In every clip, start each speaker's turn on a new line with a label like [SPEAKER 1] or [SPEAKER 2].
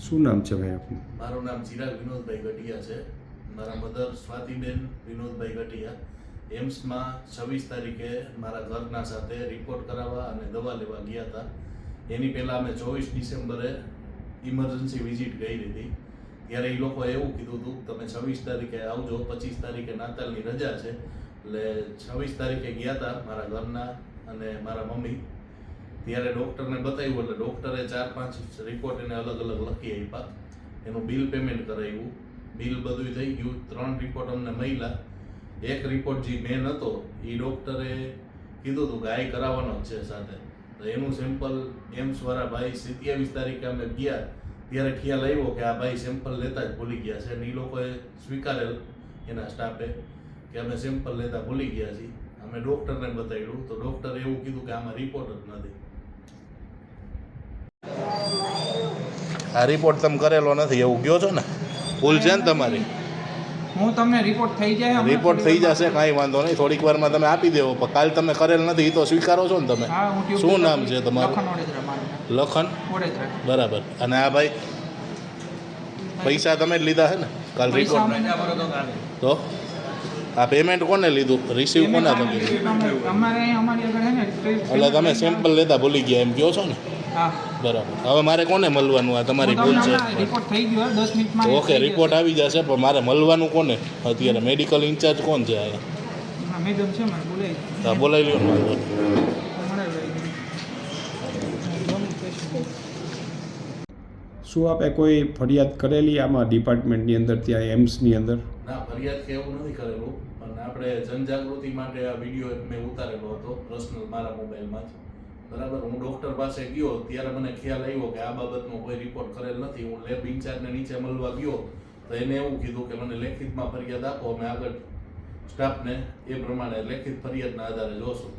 [SPEAKER 1] શું નામ છે ભાઈ આપનું?
[SPEAKER 2] મારું નામ ચિરાગ વિનોદભાઈ ગઢિયા છે. મારા મધર સ્વાતિબેન વિનોદભાઈ ગઢિયા. એમ્સમાં છવ્વીસ તારીખે મારા ઘરના સાથે રિપોર્ટ કરાવવા અને દવા લેવા ગયા હતા. એની પહેલાં અમે ચોવીસ ડિસેમ્બરે ઇમરજન્સી વિઝિટ કરી હતી. ત્યારે એ લોકોએ એવું કીધું હતું, તમે છવ્વીસ તારીખે આવજો, પચીસ તારીખે નાતાલની રજા છે. એટલે છવ્વીસ તારીખે ગયા હતા મારા ઘરના અને મારા મમ્મી. ત્યારે ડૉક્ટરને બતાવ્યું એટલે ડૉક્ટરે ચાર પાંચ રિપોર્ટ એને અલગ અલગ લખી આપ્યા. એનું બિલ પેમેન્ટ કરાવ્યું. બિલ બધું થઈ ગયું. ત્રણ રિપોર્ટ અમને મળ્યા. એક રિપોર્ટ જે મેન હતો એ ડૉક્ટરે કીધું હતું કે આ કરાવવાનો જ છે સાથે. તો એનું સેમ્પલ એમ્સ વાળા ભાઈ સત્યાવીસ તારીખે અમે ગયા. ત્યારે ખ્યાલ આવ્યો કે આ ભાઈ સેમ્પલ લેતા જ ભૂલી ગયા છે અને એ લોકોએ સ્વીકારેલ એના સ્ટાફે કે અમે સેમ્પલ લેતા ભૂલી ગયા છીએ. અમે ડૉક્ટરને બતાવ્યું. તો ડૉક્ટરે એવું કીધું કે આમાં રિપોર્ટ જ નથી.
[SPEAKER 3] આ રિપોર્ટ તમે કરેલો નથી એવું કહો છો ને? ભૂલ છે ને તમારી?
[SPEAKER 4] હું તમને રિપોર્ટ થઈ જાય
[SPEAKER 3] રિપોર્ટ થઈ જશે કાંઈ વાંધો નહીં. થોડીક વારમાં તમે આપી દેવો પણ કાલ તમે કરેલ નથી એ તો સ્વીકારો છો ને તમે? શું નામ છે તમારું?
[SPEAKER 4] લખન
[SPEAKER 3] બરાબર. અને આ ભાઈ? પૈસા તમે જ લીધા છે ને કાલ રિપોર્ટ તો? આ પેમેન્ટ કોને લીધું? રિસીવ કોના તમે એટલે તમે સેમ્પલ લેતા ભૂલી ગયા એમ કહો છો ને? બરાબર. હવે મારે કોને મળવાનું આ તમારી ભૂલ છે?
[SPEAKER 4] હમણાં રિપોર્ટ થઈ ગયો દસ મિનિટમાં
[SPEAKER 3] ઓકે રિપોર્ટ આવી જશે પણ મારે મળવાનું કોને? અત્યારે મેડિકલ ઇન્ચાર્જ કોણ છે અહીંયા?
[SPEAKER 4] હા, મેડમ છે મને બોલાવી
[SPEAKER 3] લ્યો
[SPEAKER 1] શું આપે કોઈ ફરિયાદ કરેલી આમાં ડિપાર્ટમેન્ટની અંદર ત્યાં એમ્સની અંદર?
[SPEAKER 2] ના ફરિયાદ કે એવું નથી કરેલું. પણ આપણે જનજાગૃતિ માટે આ વીડિયો મેં ઉતારેલો હતો પર્સનલ મારા મોબાઈલમાં જ બરાબર? હું ડૉક્ટર પાસે ગયો ત્યારે મને ખ્યાલ આવ્યો કે આ બાબતનો કોઈ રિપોર્ટ કરેલ નથી. હું લેબ ઇન્ચાર્જને નીચે મળવા ગયો તો એને એવું કીધું કે મને લેખિતમાં ફરિયાદ આપો અમે આગળ સ્ટાફને એ પ્રમાણે લેખિત ફરિયાદના આધારે જોશું.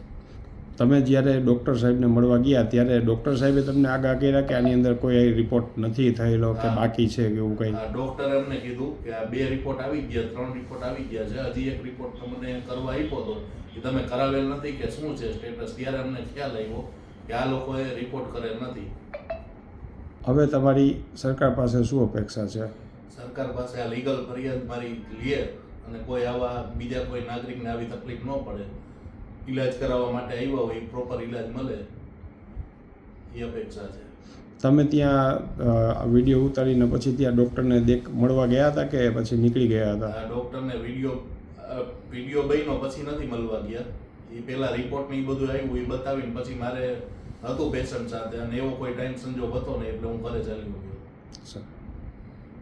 [SPEAKER 1] તમે જ્યારે ડૉક્ટર સાહેબને મળવા ગયા ત્યારે ડૉક્ટર સાહેબે તમને આગાહ કર્યા કે આની અંદર કોઈ રિપોર્ટ નથી થયેલો કે બાકી છે કે એવું કંઈ?
[SPEAKER 2] ડૉક્ટરે અમને કીધું કે આ બે રિપોર્ટ આવી ગયા ત્રણ રિપોર્ટ આવી ગયા છે. હજી એક રિપોર્ટ તમને કરવા આપ્યો હતો એ તમે કરાવેલ નથી કે શું છે સ્ટેટસ ત્યારે અમને ખ્યાલ આવ્યો કે આ લોકોએ રિપોર્ટ કરેલ નથી.
[SPEAKER 1] હવે તમારી સરકાર પાસે શું અપેક્ષા છે?
[SPEAKER 2] સરકાર પાસે આ લીગલ ફરિયાદ મારી લે અને કોઈ આવા બીજા કોઈ નાગરિકને આવી તકલીફ ન પડે. ઈલાજ કરાવવા માટે આવ્યા હોય પ્રોપર ઈલાજ મળે. એ અપેક્ષા છે.
[SPEAKER 1] તમે ત્યાં વીડિયો ઉતારીને પછી ત્યાં ડૉક્ટરને દેખ મળવા ગયા હતા કે પછી નીકળી ગયા હતા?
[SPEAKER 2] આ ડૉક્ટરને વીડિયો વીડિયો બન્યો પછી નથી મળવા ગયા. એ પહેલાં રિપોર્ટ ને એ બધું આવ્યું એ બતાવીને પછી મારે હતું પેશન્ટ સાથે અને એવો કોઈ ટાઈમ સંજોગ હતો ને એટલે હું ઘરે ચાલ્યો ગયો.